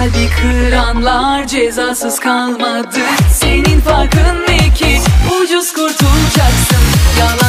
Kalbi kıranlar cezasız kalmadı. Senin farkın ne ki? Ucuz kurtulacaksın. Yalan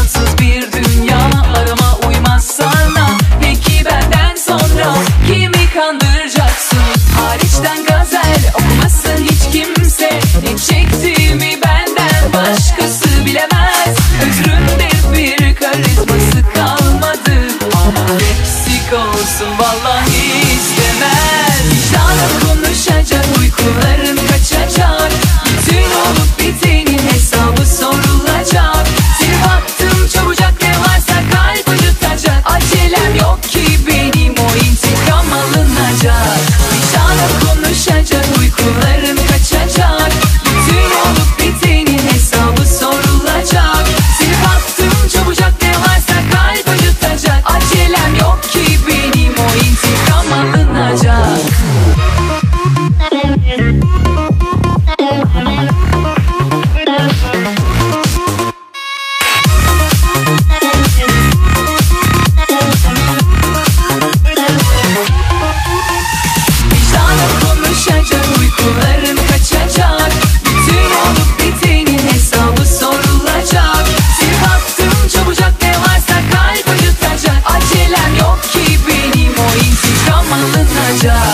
начать